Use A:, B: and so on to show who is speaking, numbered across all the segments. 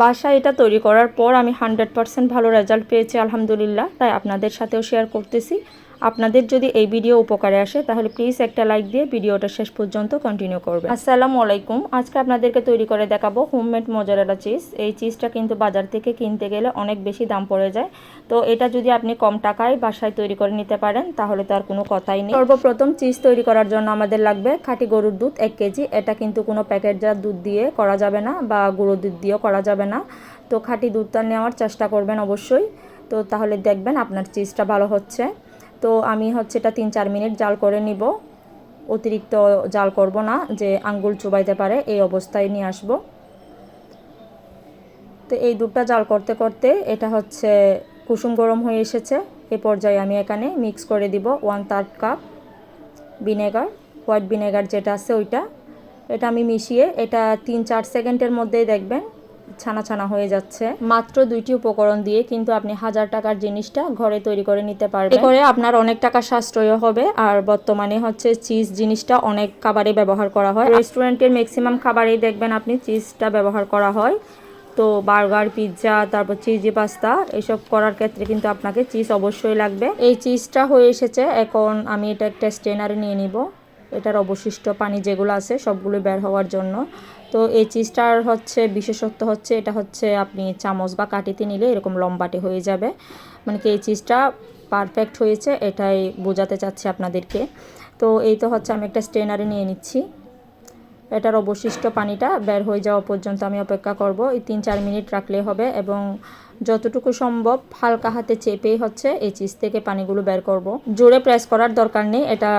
A: বাসায় এটা তৈরি করার পর আমি হান্ড্রেড পারসেন্ট ভালো রেজাল্ট পেয়েছি, আলহামদুলিল্লাহ। তাই আপনাদের সাথেও শেয়ার করতেছি। আপনাদের যদি এই ভিডিও উপকারে আসে, তাহলে প্লিজ একটা লাইক দিয়ে ভিডিওটা শেষ পর্যন্ত কন্টিনিউ করবে আসসালামু আলাইকুম। আজকে আপনাদেরকে তৈরি করে দেখাবো হোমমেড মজারেলা চিজ এই চিজটা কিন্তু বাজার থেকে কিনতে গেলে অনেক বেশি দাম পড়ে যায়। তো এটা যদি আপনি কম টাকায় বাসায় তৈরি করে নিতে পারেন, তাহলে তো আর কোনো কথাই নেই। সর্বপ্রথম চিজ তৈরি করার জন্য আমাদের লাগবে খাঁটি গরুর দুধ এক কেজি। এটা কিন্তু কোনো প্যাকেটজাত দুধ দিয়ে করা যাবে না বা গুঁড়ো দুধ দিয়েও করা যাবে না। তো খাঁটি দুধটা নেওয়ার চেষ্টা করবেন অবশ্যই। তো তাহলে দেখবেন আপনার চিজটা ভালো হচ্ছে। তো আমি হচ্ছে এটা তিন, চার মিনিট জাল করে নিব। অতিরিক্ত জাল করব না, যে আঙ্গুল চুবাইতে পারে, এই অবস্থায় নিয়ে আসব। তো এই দুধটা জাল করতে করতে এটা হচ্ছে কুসুম গরম হয়ে এসেছে। এ পর্যায়ে আমি এখানে মিক্স করে দিব one third cup vinegar, white vinegar যেটা আছে ওইটা। এটা আমি মিশিয়ে এটা তিন, চার সেকেন্ডের মধ্যেই দেখবেন ছানা ছানা হয়ে যাচ্ছে। মাত্র দুইটি উপকরণ দিয়ে কিন্তু আপনি হাজার টাকার জিনিসটা ঘরে তৈরি করে নিতে পারবেন। করে আপনার অনেক টাকা সাশ্রয় হবে। আর বর্তমানে হচ্ছে চিজ জিনিসটা অনেক খাবারে ব্যবহার করা হয়। রেস্টুরেন্টের ম্যাক্সিমাম খাবারেই দেখবেন আপনি চিজটা ব্যবহার করা হয়। তো বার্গার, পিৎজা, তারপর চিজি পাস্তা, এসব করার ক্ষেত্রে কিন্তু আপনাকে চিজ অবশ্যই লাগবে। এই চিজটা হয়ে এসেছে। এখন আমি এটা একটা স্টেনারে নিয়ে নিব। এটার অবশিষ্ট পানি যেগুলো আছে সবগুলো বের হওয়ার জন্য। তো এই চিজটার হচ্ছে বিশেষত্ব হচ্ছে এটা হচ্ছে আপনি চামচ বা কাটিতে নিলে এরকম লম্বাটে হয়ে যাবে। মানে কি এই চিজটা পারফেক্ট হয়েছে, এটাই বোঝাতে চাচ্ছি আপনাদেরকে। তো এই তো হচ্ছে আমি একটা স্টেনারে নিয়ে নিচ্ছি। এটার অবশিষ্ট পানিটা বের হয়ে যাওয়া পর্যন্ত আমি অপেক্ষা করব। এই তিন চার মিনিট রাখলে হবে এবং যতটুকু সম্ভব হালকা হাতে চেপেই হচ্ছে এই চিজ থেকে পানিগুলো বের করব। জোরে প্রেস করার দরকার নেই, এটা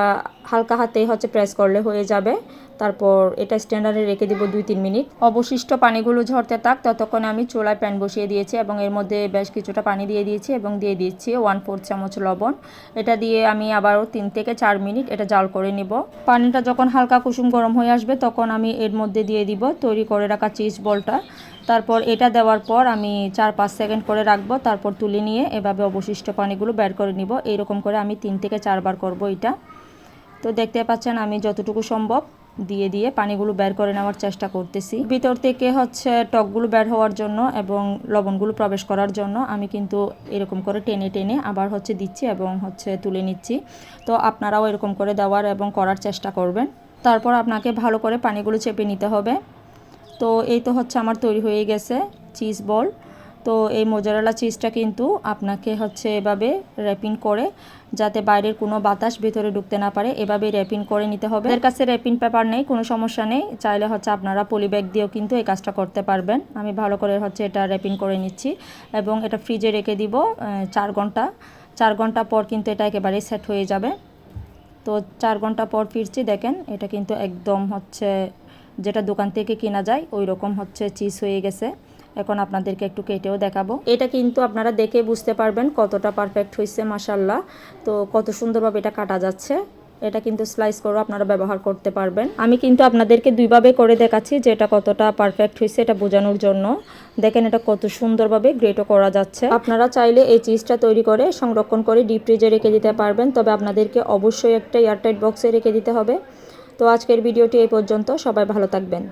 A: হালকা হাতেই হচ্ছে প্রেস করলে হয়ে যাবে। তারপর এটা স্ট্যান্ডার্ডে রেখে দিব দুই তিন মিনিট। অবশিষ্ট পানিগুলো ঝরতে থাক, ততক্ষণে আমি চুলায় প্যান বসিয়ে দিয়েছি এবং এর মধ্যে বেশ কিছুটা পানি দিয়ে দিয়েছি এবং দিয়ে দিচ্ছি ওয়ান ফোর চামচ লবণ। এটা দিয়ে আমি আবারও তিন থেকে চার মিনিট এটা জাল করে নিব। পানিটা যখন হালকা কুসুম গরম হয়ে আসবে, তখন আমি এর মধ্যে দিয়ে দিব তৈরি করে রাখা চিজ বলটা। তারপর এটা দেওয়ার পর আমি চার পাঁচ সেকেন্ড করে রাখব, তারপর তুলে নিয়ে এভাবে অবশিষ্ট পানিগুলো বের করে নিব। এইরকম করে আমি তিন থেকে চারবার করব এটা। তো দেখতে পাচ্ছেন আমি যতটুকু সম্ভব দিয়ে দিয়ে পানিগুলো বের করে নেওয়ার চেষ্টা করতেছি। ভিতর থেকে হচ্ছে টকগুলো বের হওয়ার জন্য এবং লবণগুলো প্রবেশ করার জন্য আমি কিন্তু এরকম করে টেনে টেনে আবার হচ্ছে দিচ্ছি এবং হচ্ছে তুলে নিচ্ছি। তো আপনারাও এরকম করে দেওয়ার এবং করার চেষ্টা করবেন। তারপর আপনাকে ভালো করে পানিগুলো চেপে নিতে হবে। তো এই তো হচ্ছে আমার তৈরি হয়ে গেছে চিজ বল তো এই মোজারেলা চিজটা কিন্তু আপনাকে হচ্ছে এভাবে র্যাপিং করে, যাতে বাইরের কোনো বাতাস ভেতরে ঢুকতে না পারে, এভাবে র্যাপিং করে নিতে হবে। এর কাছে র্যাপিং পেপার নেই, কোনো সমস্যা নেই। চাইলে হচ্ছে আপনারা পলিব্যাগ দিয়েও কিন্তু এই কাজটা করতে পারবেন। আমি ভালো করে হচ্ছে এটা র্যাপিং করে নিচ্ছি এবং এটা ফ্রিজে রেখে দিব চার ঘণ্টা। চার ঘণ্টা পর কিন্তু এটা একেবারেই সেট হয়ে যাবে। তো চার ঘণ্টা পর ফিরছি, দেখেন এটা কিন্তু একদম হচ্ছে যেটা দোকান থেকে কেনা যায় ওই রকম হচ্ছে চিজ হয়ে গেছে। এখন আপনাদেরকে একটু কেটেও দেখাবো। এটা কিন্তু আপনারা দেখে বুঝতে পারবেন কতটা পারফেক্ট হয়েছে মাসাল্লাহ তো কত সুন্দরভাবে এটা কাটা যাচ্ছে। এটা কিন্তু স্লাইস করে আপনারা ব্যবহার করতে পারবেন। আমি কিন্তু আপনাদেরকে দুইভাবে করে দেখাচ্ছি যে এটা কতটা পারফেক্ট হয়েছে এটা বোঝানোর জন্য। দেখেন এটা কত সুন্দরভাবে গ্রেটও করা যাচ্ছে। আপনারা চাইলে এই চিজটা তৈরি করে সংরক্ষণ করে ডিপ ফ্রিজে রেখে দিতে পারবেন। তবে আপনাদেরকে অবশ্যই একটা এয়ারটাইট বক্সে রেখে দিতে হবে। তো আজকের ভিডিওটি এই পর্যন্ত। সবাই ভালো থাকবেন।